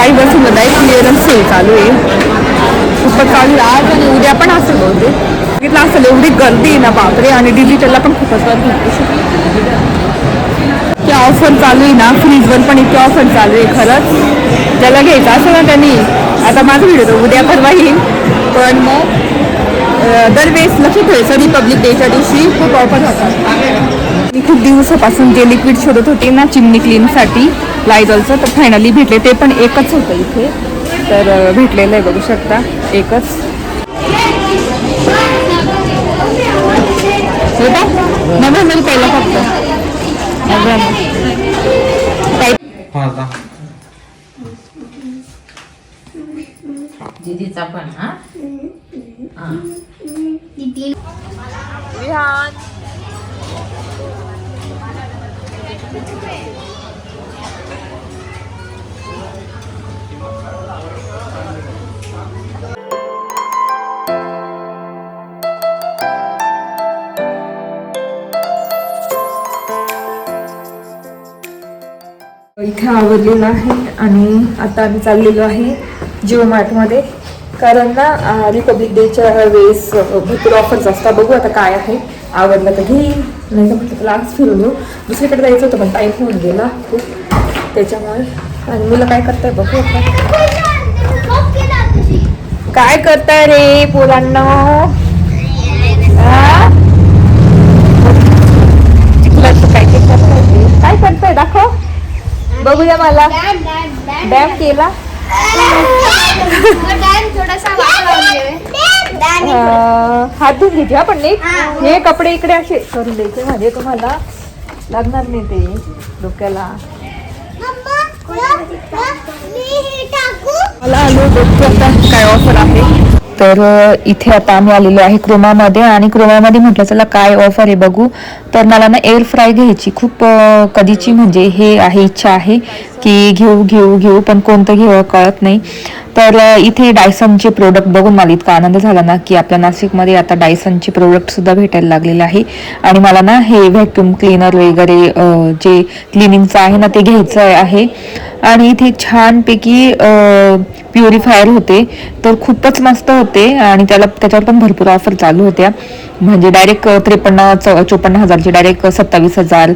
काही वस्तूंना नाही क्लिअरन्स सेल चालू आहे. खूपच चालू आहे आज आणि उद्या पण असेल बहुतेक. बघितलं असेल एवढी गर्दी आहे ना बापरे आणि डिजिटलला पण खूपच गर्दी आहे. ऑफर चालू आहे ना फ्रीजवर पण इतकी ऑफर चालू आहे खरंच. ज्याला घ्यायचं असं ना त्यांनी. आता माझा व्हिडिओ उद्या परवा येईल. पण मग दरवेळेस लक्षात ठेवायचं रिपब्लिक डेच्या दिवशी खूप ऑफर होतात. मी खूप दिवसापासून जे लिक्विड शोधत होते ना चिमणी क्लीनसाठी लायझॉलचं तर फायनली भेटले. ते पण एकच होतं इथे. तर भेटलेलं आहे बघू शकता. एकच. नव्याण्णव रुपयाला फक्त. हा दीदीचा पण हा? हा. विहान. इथे आवडलेलं आहे आणि आता आम्ही चाललेलो आहे जिओ मार्टमध्ये कारण ना रिपब्लिक डेच्या वेळेस भरपूर ऑफर्स असतात. बघू आता काय आहे. आवडलं तर घेईन. नाही तर म्हटलं तर आज फिरून येऊ. दुसरीकडे जायचं होतं पण टाईम होऊन गेला खूप. त्याच्यामुळे आणि मुलं काय करताय बघू आता. काय करताय रे पोरांनो? काय काय करताय दाखव. बघूया मला. डॅम केला. हात धुवून घ्यायचे आपण नीट. हे. कपडे इकडे असे करून द्यायचे. म्हणजे तुम्हाला लागणार नाही ते डोक्याला. मला आलो बघतो आता काय ऑफर आहे तर इथे आता आम्ही आलेलो आहे क्रोमामध्ये आणि क्रोमामध्ये म्हटलं चला काय ऑफर आहे बघू. तर मला ना एअर फ्राय घ्यायची खूप कधीची म्हणजे हे आहे इच्छा आहे की घेऊ घेऊ घेऊ पण कोणतं घेऊ कळत नाही. तर इथे डायसनचे प्रोडक्ट बघून मला इतका आनंद झाला ना की आपल्या नाशिकमध्ये आता डायसनचे प्रोडक्ट सुद्धा भेटायला लागलेले आहे. आणि मला ना हे व्हॅक्युम क्लीनर वगैरे जे क्लिनिंगचं आहे ना ते घ्यायचं आहे. आणि इथे छानपैकी प्युरिफायर होते. तर खूपच मस्त होते. आणि त्याला त्याच्यावर पण भरपूर ऑफर चालू होत्या. म्हणजे डायरेक्ट त्रेपन्न चौ चोपन्न हजारचे डायरेक्ट सत्तावीस हजार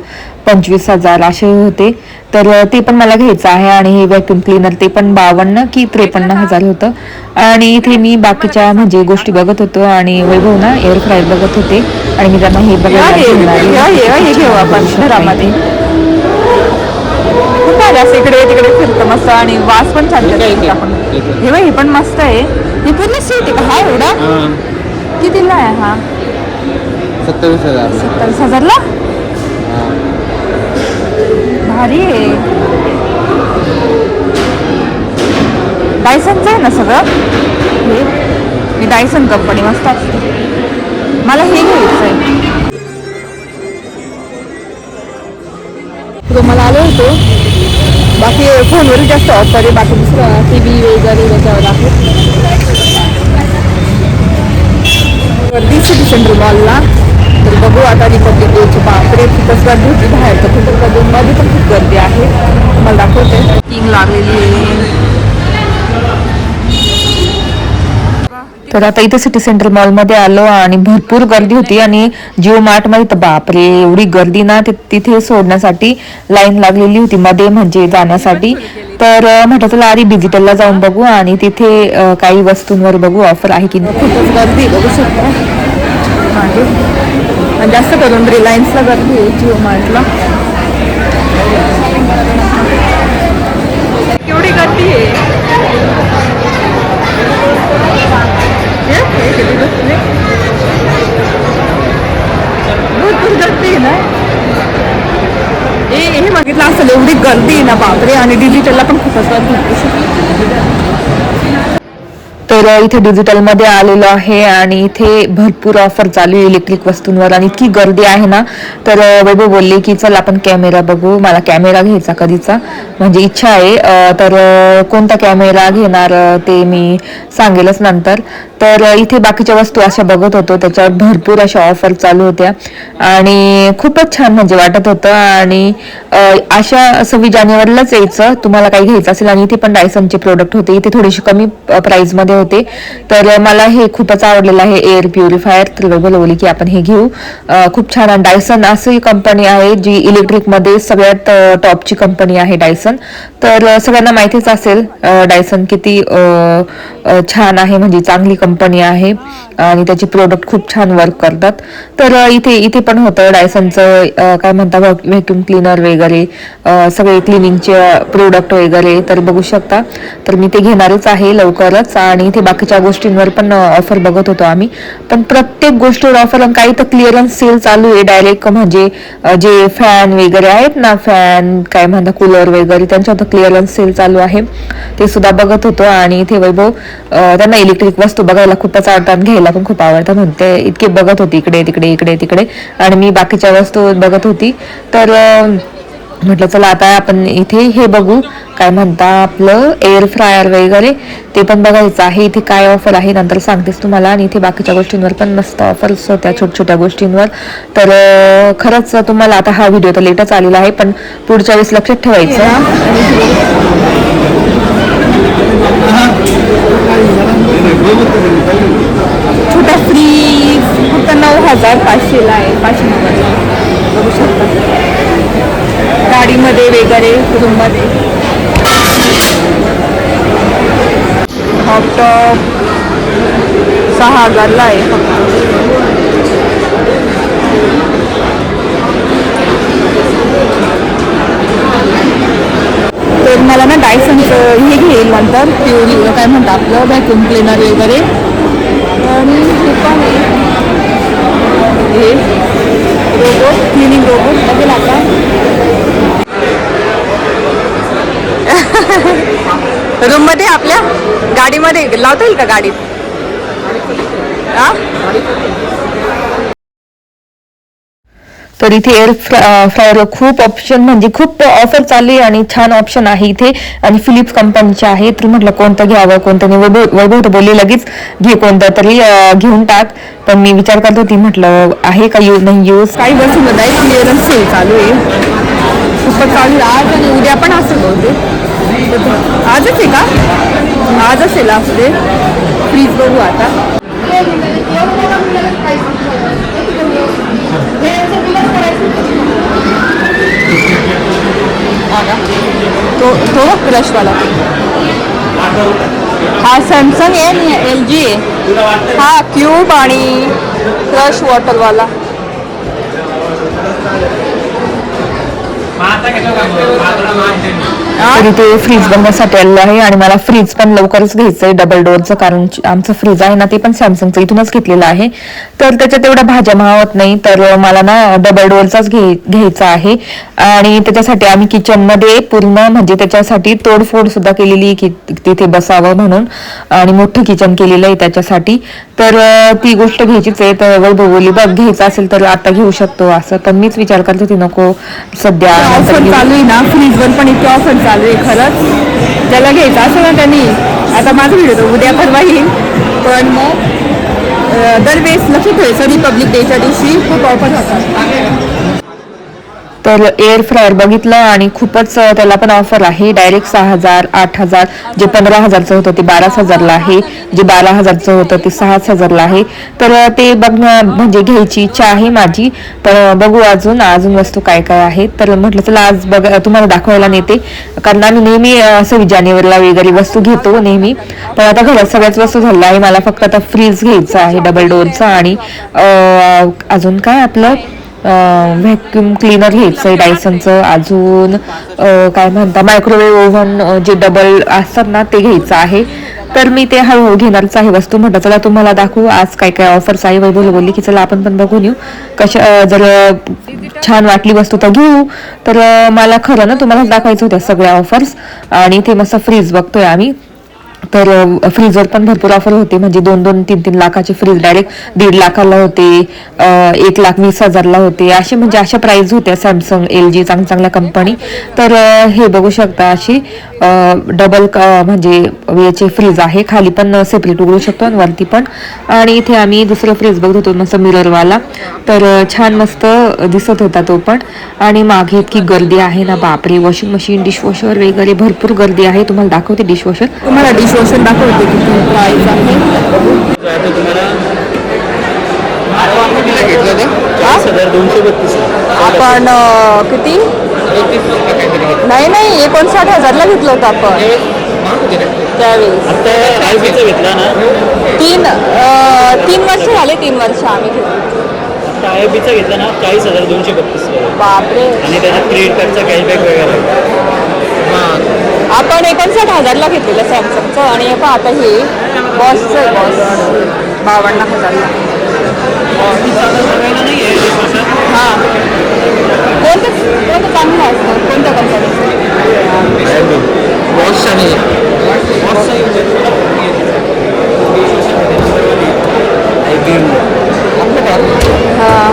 पंचवीस हजार असे होते. तर ते पण मला घ्यायचं आहे आणि हे व्हॅक्युम क्लीनर ते पण बावन्न की त्रेपन्न हजार होतं. आणि इथे मी बाकीच्या म्हणजे गोष्टी बघत होतो आणि वैभव ना एअर फ्रायर बघत होते. आणि मी त्यांना हे बघायला. हे असं इकडे तिकडे फिरतं मस्त आणि वास पण छान आपण. हे बघ, हे पण मस्त आहे. हे पूर्ण सीट आहे का? हा एवढा? कितीला आहे हा? सत्तावीस हजार. सत्तावीस हजारला? भारी आहे. डायसनचं आहे ना सगळं? हे? ही डायसन कंपनी मस्त असते मला हे घ्यायचं आहे तो मला आलो होतो. बाकी फोनवर जास्त ऑफर आहे. बाकी दुसरं टी व्ही वगैरे त्याच्यावर आहे. गर्दी सिटी सेंटर मॉलला. तर बघू आता रिपब्लिक डेची बापरे खूपच गर्दी होती बाहेर. तर खूपच गर्दी मध्ये पण खूप गर्दी आहे. मला दाखवते. किंग लागलेली तर आता इथे सिटी सेंटर मॉलमध्ये आलो आणि भरपूर गर्दी होती आणि जिओ मार्टमध्ये तर बापरे एवढी गर्दी ना ते तिथे सोडण्यासाठी लाईन लागलेली होती. मध्ये म्हणजे जाण्यासाठी. तर म्हटलं चला आधी डिजिटलला जाऊन बघू आणि तिथे काही वस्तूंवर बघू ऑफर आहे की नाही. खूपच गर्दी बघू शकता. मागे. जास्त करून रिलायन्सला गर्दी आहे जिओ मार्टला केवढी गर्दी आहे? भरपूर गर्दी आहे ना? हे हे मागितलं असेल एवढी गर्दी आहे ना बापरे. आणि डिजिटलला पण खूपच तर इथे डिजिटलमध्ये आलेलो आहे आणि इथे भरपूर ऑफर चालू आहे इलेक्ट्रिक वस्तूंवर आणि इतकी गर्दी आहे ना. तर वैभव बोलले की चल आपण कॅमेरा बघू. मला कॅमेरा घ्यायचा कधीचा. म्हणजे इच्छा आहे. तर कोणता कॅमेरा घेणार ते मी सांगेलच नंतर. तर इथे बाकीच्या वस्तू अशा बघत होतो. त्याच्यावर भरपूर अशा ऑफर चालू होत्या. आणि खूपच छान म्हणजे वाटत होतं. आणि अशा सव्वीस जानेवारीलाच यायचं. तुम्हाला काही घ्यायचं असेल आणि इथे पण डायसनचे प्रोडक्ट होते. इथे थोडेसे कमी प्राईजमध्ये होते. तर मला हे खूपच आवडलेलं आहे एअर प्युरिफायर तर बोलवली की आपण हे घेऊ. खूप छान आणि डायसन अशी कंपनी आहे जी इलेक्ट्रिकमध्ये सगळ्यात टॉपची कंपनी आहे डायसन तर सगळ्यांना माहितीच असेल डायसन किती छान आहे म्हणजे चांगली कंपनी आहे. आणि त्याचे प्रोडक्ट खूप छान वर्क करतात. तर इथे इथे पण होतं डायसनचं काय म्हणता व्हॅक्युम क्लीनर वगैरे सगळे क्लिनिंगचे प्रोडक्ट वगैरे तर बघू शकता. तर मी ते घेणारच आहे लवकरच आणि इथे बाकीच्या गोष्टींवर पण ऑफर बघत होतो आम्ही. पण प्रत्येक गोष्टीवर ऑफर आणि काही तर क्लिअरन्स सेल चालू आहे डायरेक्ट म्हणजे जे फॅन वगैरे आहेत ना फॅन काय म्हणता कूलर वगैरे त्यांच्यावर तर क्लिअरन्स सेल चालू आहे. ते सुद्धा बघत होतो आणि इथे वैभव त्यांना इलेक्ट्रिक वस्तू बघायला खूपच आवडतात घ्यायला मला पण खूप आवडतं. म्हणते इतके बघत होती इकडे तिकडे इकडे तिकडे. आणि मी बाकीच्या वस्तू बघत होती. तर म्हटलं चला आता आपण इथे हे बघू. काय म्हणता आपलं एअर फ्रायर वगैरे ते पण बघायचं आहे. इथे काय ऑफर आहे नंतर सांगतेस तुम्हाला. आणि इथे बाकीच्या गोष्टींवर पण मस्त ऑफर्स होत्या छोट्या छोट्या गोष्टींवर. तर खरंच तुम्हाला आता हा व्हिडिओ तर लेटच आलेला आहे पण पुढच्या वेळेस लक्षात ठेवायचं. फ्रीज फक्त नऊ हजार पाचशेला आहे पाचशे नव्वदला बघू शकता. गाडीमध्ये वगैरे रूममध्ये हॉटटॉप सहा हजारला आहे फक्त. तर मला ना डायसनचं हे घेईल नंतर. प्युरी काय म्हणतात आपलं? व्हॅक्युम क्लिनर वगैरे? आणि दुकान आहे. हे रोबोट क्लिनिंग रोबोट बघेल आता. रूममध्ये आपल्या गाडीमध्ये लावता येईल का गाडीत हा? तर इथे एअर फ्रायर खूप ऑप्शन म्हणजे खूप ऑफर चालू आहे आणि छान ऑप्शन आहे इथे. आणि फिलिप्स कंपनीचे आहे. तर म्हटलं कोणतं घ्यावं कोणतं नाही. वैभव वैभव तर बोलले लगेच घे कोणतं तरी घेऊन टाक. पण मी विचार करत होती म्हटलं आहे का यूज नाही यूज काही वस्तूमध्ये क्लिअरन्स सेल चालू आहे. खूपच चालू आज आणि उद्या पण असेल बहुतेक आजच आहे का? आज असेल असते प्लीज बघू आता तो ब्रशवाला हा सॅमसंग आहे आणि एल जी आहे. हा क्यूब आणि क्रश वॉटरवाला तरी ते फ्रीज बनवण्यासाठी आलेलं आहे आणि मला फ्रीज पण लवकरच घ्यायचंय. डबल डोअरचं कारण आमचं फ्रीज आहे ना ते पण सॅमसंगचं इथूनच घेतलेलं आहे. तर त्याच्यात एवढ्या भाज्या मावत नाही तर मला ना डबल डोअरचाच घे घ्यायचा आहे. आणि त्याच्यासाठी आम्ही किचनमध्ये पूर्ण म्हणजे त्याच्यासाठी तोडफोड सुद्धा केलेली आहे की तिथे बसावं म्हणून. आणि मोठं किचन केलेलं आहे त्याच्यासाठी. तर ती गोष्ट घ्यायचीच आहे. तर वैभव बोलली बघ घ्यायचं असेल तर आता घेऊ शकतो. असं पण मीच विचार करत होती नको सध्या ऑफर चालू आहे ना फ्रीजवर पण इतकी ऑफर चालू आहे खरंच. ज्याला घ्यायचं असं ना त्यांनी. आता माझा व्हिडिओ तो उद्या परवा येईल. पण मग दरवेळेस लक्ष ठेवायचं रिपब्लिक डेच्या दिवशी. खूप ऑफर होतात तर एअर फ्रायर बघितलं आणि खूपच त्याला पण ऑफर आहे. डायरेक्ट सहा हजार आठ हजार जे पंधरा हजारचं होतं ते बाराच हजारला आहे. जे बारा हजारचं होतं ते सहाच हजारला आहे. तर ते बघणं म्हणजे घ्यायची इच्छा आहे माझी. तर बघू अजून अजून वस्तू काय काय आहे तर म्हटलं चला आज बघ तुम्हाला दाखवायला नेते. कारण आम्ही नेहमी अं, सव्वीस जानेवारीला वगैरे वस्तू घेतो नेहमी. पण आता घरात सगळ्याच वस्तू झाल्या आहे. मला फक्त आता फ्रीज घ्यायचं आहे डबल डोरचा आणि अजून काय आपलं? व्हॅक्युम क्लीनर घ्यायचं आहे डायसनचं अजून काय म्हणता मायक्रोवेव्ह ओव्हन जे डबल असतात ना ते घ्यायचं आहे. तर मी ते हळूहळू घेणारच आहे वस्तू. म्हटलं चला तुम्हाला दाखवू. आज काय काय ऑफर्स आहे वैभव बोलली की चला आपण पण बघून येऊ. कशा जर छान वाटली वस्तू तर घेऊ. तर मला खरं ना तुम्हाला दाखवायचं होत्या सगळ्या ऑफर्स आणि ते मस्त फ्रीज बघतोय आम्ही. तर फ्रीजवर पण भरपूर ऑफर होते. म्हणजे दोन दोन तीन तीन लाखाचे फ्रीज डायरेक्ट दीड लाखाला होते. एक लाख वीस हजारला होते. असे म्हणजे अशा प्राईज होत्या सॅमसंग एल जी चांग चांगल्या कंपनी तर हे बघू शकता अशी डबल म्हणजे याचे फ्रीज आहे. खाली पण सेपरेट उघडू शकतो आणि वरती पण. आणि इथे आम्ही दुसरं फ्रीज बघत होतो मस्त मिररवाला तर छान मस्त दिसत होता तो पण. आणि मागे इतकी गर्दी आहे ना बापरे. वॉशिंग मशीन डिशवॉशर वगैरे भरपूर गर्दी आहे. तुम्हाला दाखवते डिशवॉशर तुम्हाला डिशवॉशर दाखवते किती प्राइस आहे. आपण किती? नाही नाही एकोणसाठ हजारला घेतलं होतं आपण. त्यावेळेस आयबीचं घेतला ना. तीन तीन वर्ष झाले तीन वर्ष आम्ही घेतलं. आयबीचा घेतला ना चाळीस हजार दोनशे बत्तीस बापरे. आणि त्याच्यात क्रेडिट कार्डचा कॅशबॅक वगैरे. आपण एकोणसाठ हजारला घेतलेलं सॅमसंगचं आणि हे आता हे बॉसचं आहे बॉस बावन्न हजारला हां. कोणतं कोणतं चांगलं असतं? कोणत्या कंपनीचं बॉस आणि हां.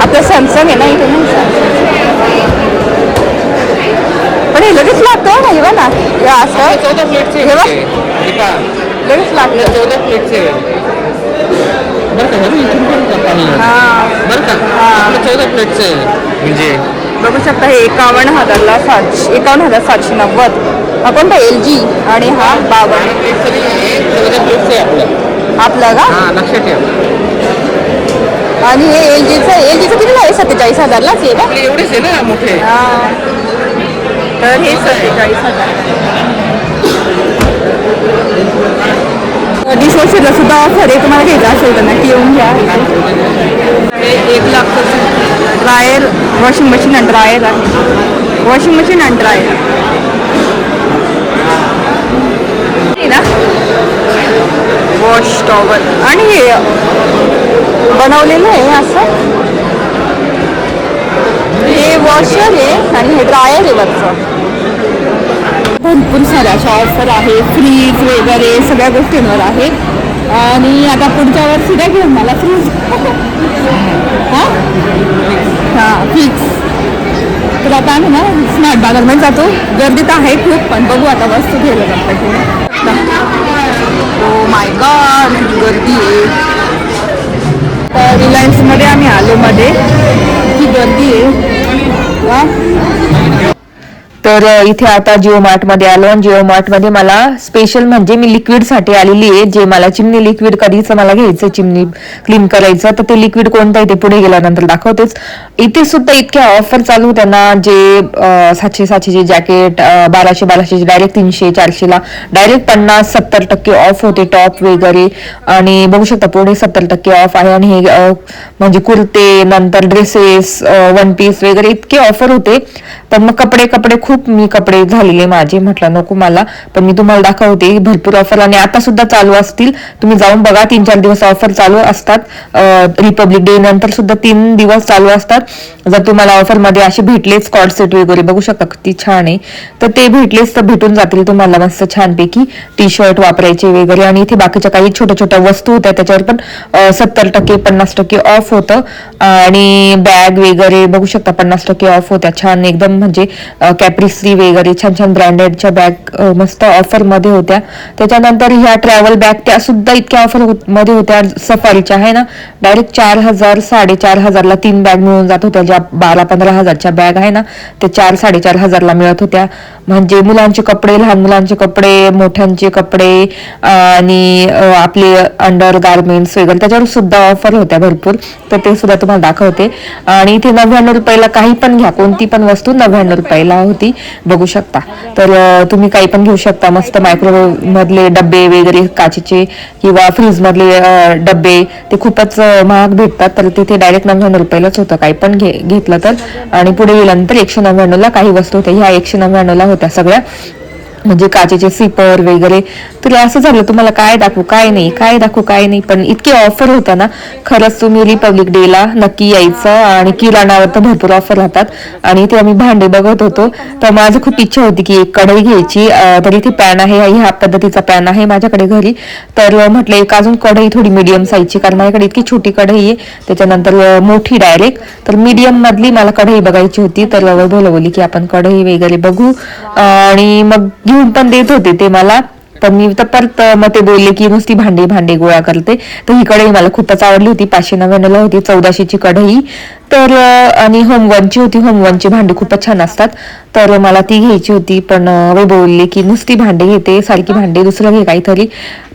आपलं सॅमसंग आहे ना इथे नाही पण हे लगेच लागतं ना हे बघ ना. हे असं. चौदा प्लेटचे हे बघ. लगेच लागतं. चौदा प्लेटचे बरं का हे इथून पण का पाणी आहे? हां. बरं का आपलं चौदा प्लेटचं म्हणजे? बघू शकता हे एकावन्न हजारला सातशे एकावन्न हजार सातशे नव्वद. हा कोणता एल जी आणि हा बावन्न प्लेटचं नाही आहे चौदा प्लेटचं आहे आपलं. आपला का? हां लक्षात ठेव. आणि हे एल जीचं एल जीचं किती आहे? सत्तेचाळीस हजारलाच आहे का? आपले एवढेच आहे ना मोठे. हा. तर हे सत्तेचाळीस हजार. डिशवॉशरला सुद्धा ऑफर आहे. तुम्हाला घ्यायचं असेल तर नक्की येऊन घ्या. एक लाख ड्रायर वॉशिंग मशीन आणि ड्रायर आहे. वॉशिंग मशीन आणि ड्रायर ना? वॉश टॉवर आणि हे बनवलेलं आहे असं? वॉशर आहे आणि हे ड्रायर आहे वरचं. भरपूर साऱ्या अशा ऑफर आहे फ्रीज वगैरे सगळ्या गोष्टींवर आहे. आणि आता पुढच्या वर्षी द्या घेऊन मला फ्रीज हां? हां फिक्स तर आता आम्ही ना स्मार्ट बाजारमध्ये जातो. गर्दी तर आहे खूप पण बघू आता वस्तू घ्यायला जातं ओ माय गॉड गर्दी आहे. तर रिलायन्समध्ये आम्ही आलो मध्ये. ही गर्दी आहे. तर इथे आता जिओ मार्टमध्ये आलो आणि जिओ मार्टमध्ये मला स्पेशल म्हणजे मी लिक्विडसाठी आलेली आहे. जे मला चिमणी लिक्विड कधीच मला घ्यायचं चिमणी क्लीन करायचं तर ते लिक्विड कोणतं आहे ते पुढे गेल्यानंतर दाखवतेच. इथे सुद्धा इतक्या ऑफर चालू त्यांना ना जे सातशे सातशेचे जॅकेट बाराशे बाराशे डायरेक्ट तीनशे चारशेला डायरेक्ट पन्नास सत्तर टक्के ऑफ होते टॉप वगैरे. आणि बघू शकता पुढे सत्तर टक्के ऑफ आहे. आणि हे म्हणजे कुर्ते नंतर ड्रेसेस वन पीस वगैरे इतके ऑफर होते. पण मग कपडे कपडे खूप मी कपडे झालेले माझे. म्हटलं नको मला पण मी तुम्हाला दाखवते भरपूर ऑफर आणि आता सुद्धा चालू असतील. तुम्ही जाऊन बघा तीन चार दिवस ऑफर चालू असतात. रिपब्लिक डे नंतर सुद्धा तीन दिवस चालू असतात. जर तुम्हाला ऑफरमध्ये असे भेटले स्कॉट सेट वगैरे बघू शकता किती छान आहे. तर ते भेटलेच तर भेटून जातील तुम्हाला मस्त छानपैकी. टी शर्ट वापरायचे वगैरे आणि इथे बाकीच्या काही छोट्या छोट्या वस्तू होत्या त्याच्यावर पण सत्तर टक्के पन्नास टक्के ऑफ होतं. आणि बॅग वगैरे बघू शकता पन्नास टक्के ऑफ होत्या. छान एकदम म्हणजे कॅप्रिसी वगैरे छान छान ब्रँडेडच्या बॅग मस्त ऑफरमध्ये होत्या. त्याच्यानंतर ह्या ट्रॅव्हल बॅग त्या सुद्धा इतक्या ऑफरमध्ये होत्या सफारीच्या आहे ना? डायरेक्ट चार हजार साडेचार हजारला तीन बॅग मिळून जात होत्या ज्या बारा पंधरा हजारच्या बॅग आहे ना? ते चार साडेचार हजारला मिळत होत्या. म्हणजे मुलांचे कपडे लहान मुलांचे कपडे मोठ्यांचे कपडे आणि आपले अंडर गार्मेंट्स वगैरे त्याच्यावर सुद्धा ऑफर होत्या भरपूर. तर ते सुद्धा तुम्हाला दाखवते. आणि इथे नव्याण्णव रुपयाला काही पण घ्या कोणती पण वस्तू नव्याण्णव रुपयाला होती? बघू शकता. तर तुम्ही काही पण घेऊ शकता. मस्त मायक्रोवेव्ह मधले डब्बे वगैरे काचेचे किंवा फ्रीज मधले डबे डब्बे ते खूपच महाग भेटतात. तर तिथे डायरेक्ट नव्याण्णव रुपयालाच होतं. काही पण घे घेतलं तर. आणि पुढे गेल्यानंतर एकशे नव्याण्णवला काही वस्तू होत्या. ह्या एकशे नव्याण्णवला होत्या सगळ्या. म्हणजे काचेचे सिपर वगैरे. तर असं झालं तुम्हाला काय दाखवू काय नाही काय दाखवू काय नाही. पण इतकी ऑफर होता ना खरंच तुम्ही रिपब्लिक डेला नक्की यायचं आणि किराणावर तर भरपूर ऑफर राहतात. आणि ते आम्ही भांडे बघत होतो. तर माझी खूप इच्छा होती की एक कढई घ्यायची. तरी तर इथे पॅन आहे ह्या पद्धतीचा पॅन आहे माझ्याकडे घरी. तर म्हटलं एक अजून कढई थोडी मीडियम साईजची कारण माझ्याकडे इतकी छोटी कढई आहे. त्याच्यानंतर मोठी डायरेक्ट तर मीडियम मधली मला कढई बघायची होती. तर बोलवली की आपण कढई वगैरे बघू. आणि मग लिहून पण देत होते ते मला. पण मी तर परत मग ते बोलले की नुसती भांडी भांडी गोळा करते. तर ही कढई मला खूपच आवडली होती. पाचशे नव्याण्णवला होती चौदाशेची कढई. तर आणि होम वनची होती. होम वनची भांडी खूपच छान असतात. तर मला ती घ्यायची होती. पण अं, बोलले की नुसती भांडी घेते सारखी भांडी दुसरं घे काहीतरी.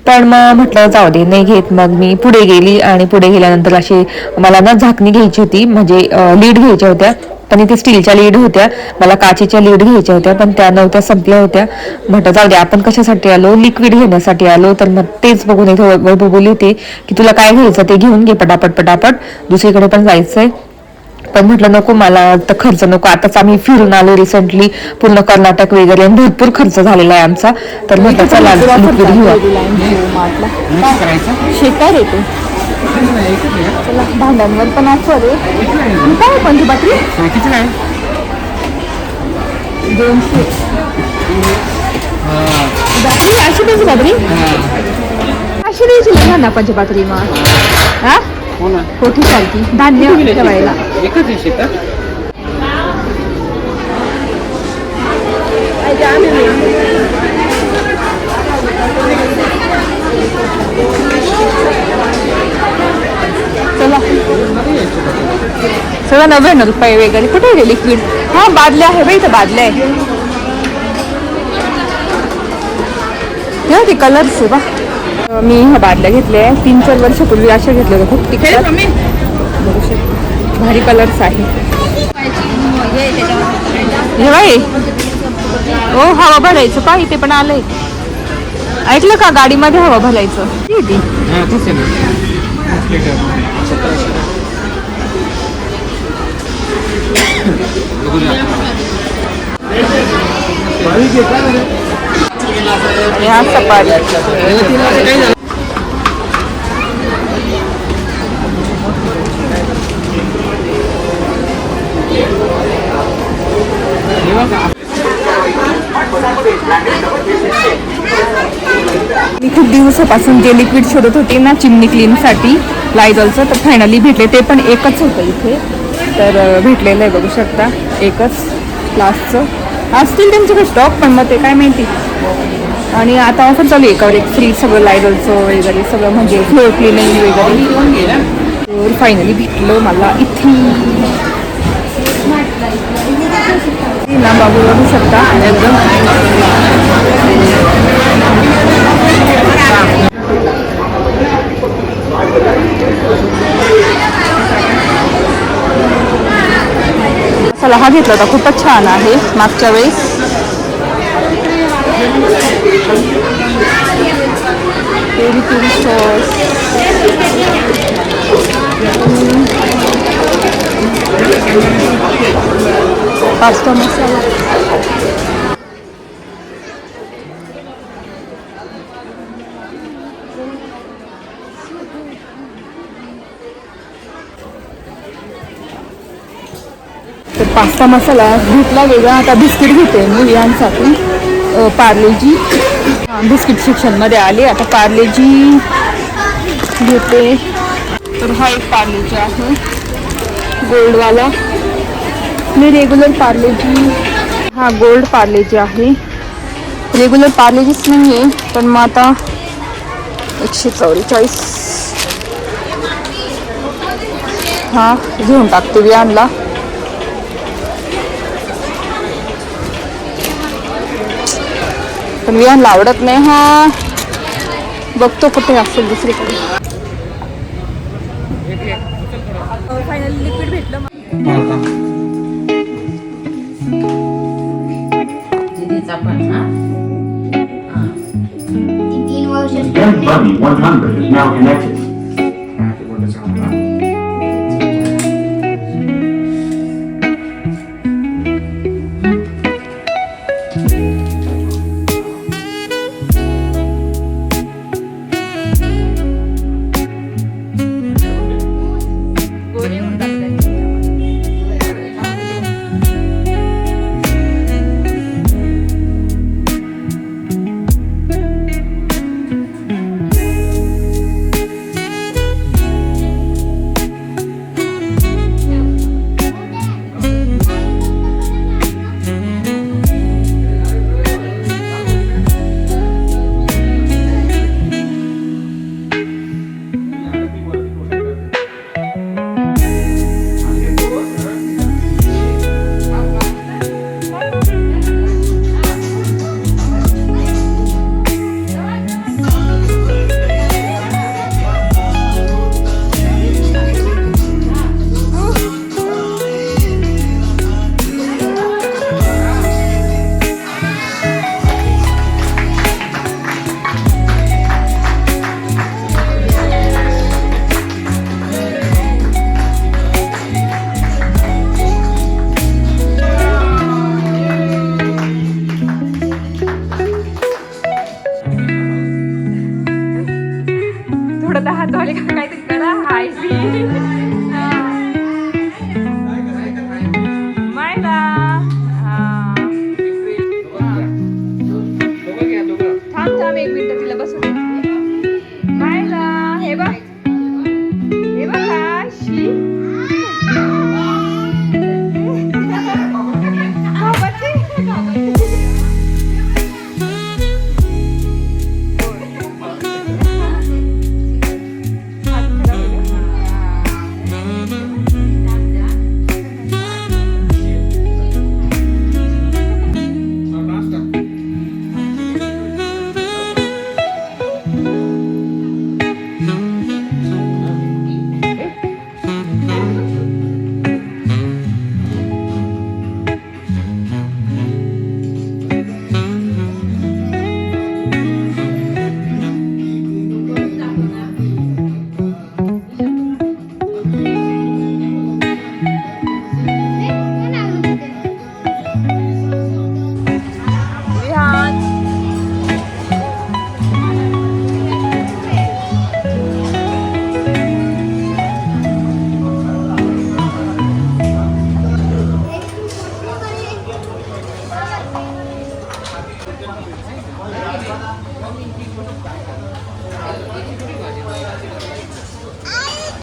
पण मग म्हटलं जाऊ दे नाही घेत. मग मी पुढे गेली आणि पुढे गेल्यानंतर अशी मला ना झाकणी घ्यायची होती. म्हणजे लीड घ्यायच्या होत्या. पण इथे स्टीलच्या लीड होत्या. मला काचेच्या लीड घ्यायच्या होत्या पण त्या नव्हत्या संपल्या होत्या. म्हटलं जाऊ दे आपण कशासाठी आलो? लिक्विड घेण्यासाठी आलो. तर मग तेच बघून इथे वैभव बोलली होती की तुला काय घ्यायचं ते घेऊन घे पटापट पटापट. दुसरीकडे पण जायचंय. पण म्हटलं नको मला तर खर्च नको. आताच आम्ही फिरून आलो रिसेंटली पूर्ण कर्नाटक वगैरे आणि भरपूर खर्च झालेला आहे आमचा. तर म्हटलं चला लिक्विड घेऊया. काय करायचं? शेकार येते. चला भांड्यांवर पण ऑफर आहे. काय पंची बाटली? किती काय दोनशे. बाटली? अशी द्यायची बाटली? अशी द्यायची ना ना पंचपात्री मग. हा? हो कोठी धान्य ठेवायला. एकच दिवशी का चला सगळं नव्याण्णव रुपये वगैरे. कुठे आहे लिक्विड हा बादल्या आहे बाई इथं बादल्या आहे. ते कलर्स आहे बा. मी ह्या बादल्या घेतल्या आहे तीन चार वर्षापूर्वी अशा घेतल्या होत्या. खूप तिकडे बघू शकता. भारी कलर्स आहे. हे बाई. हो हवा भरायचं पा इथे पण आलंय. ऐकलं का गाडीमध्ये हवा भरायचं? किती मी खूप दिवसापासून जे लिक्विड शोधत होते ना चिमणी क्लीनसाठी लायझॉलचं तर फायनली भेटले. ते पण एकच होतं इथे. तर भेटलेलं आहे बघू शकता. एकच लास्टचं असतील त्यांच्याकडे स्टॉक पण मग ते काय माहिती. आणि आता ऑफर चालू आहे एकावर. एक फ्री सगळं लायडलचं वगैरे सगळं म्हणजे फ्लोअर क्लिनिंग वगैरे. तर फायनली भेटलं मला इथे. ना बाबू बघू शकता. एकदम चला हा घेतला होता. खूपच छान आहे मागच्या वेळेस. Peri peri sauce pasta masala pasta masala घेतला वेगळा. आता बिस्किट घेते मी यांसाठी. पार्लेजी. बिस्किट सेक्शनमध्ये आले. आता पार्लेजी घेते. तर हा एक पार्लेजी आहे. गोल्डवाला. मी रेग्युलर पार्लेजी. हा गोल्ड पार्लेजी आहे. रेग्युलर पार्लेजीच नाही आहे पण मग आता एकशे चौवेचाळीस हा घेऊन टाकते वियानला पण विहानला आवडत नाही हा. बघतो कुठे असेल दुसरीकडे. Again, Bunny 100 is now connected. एक मिनिट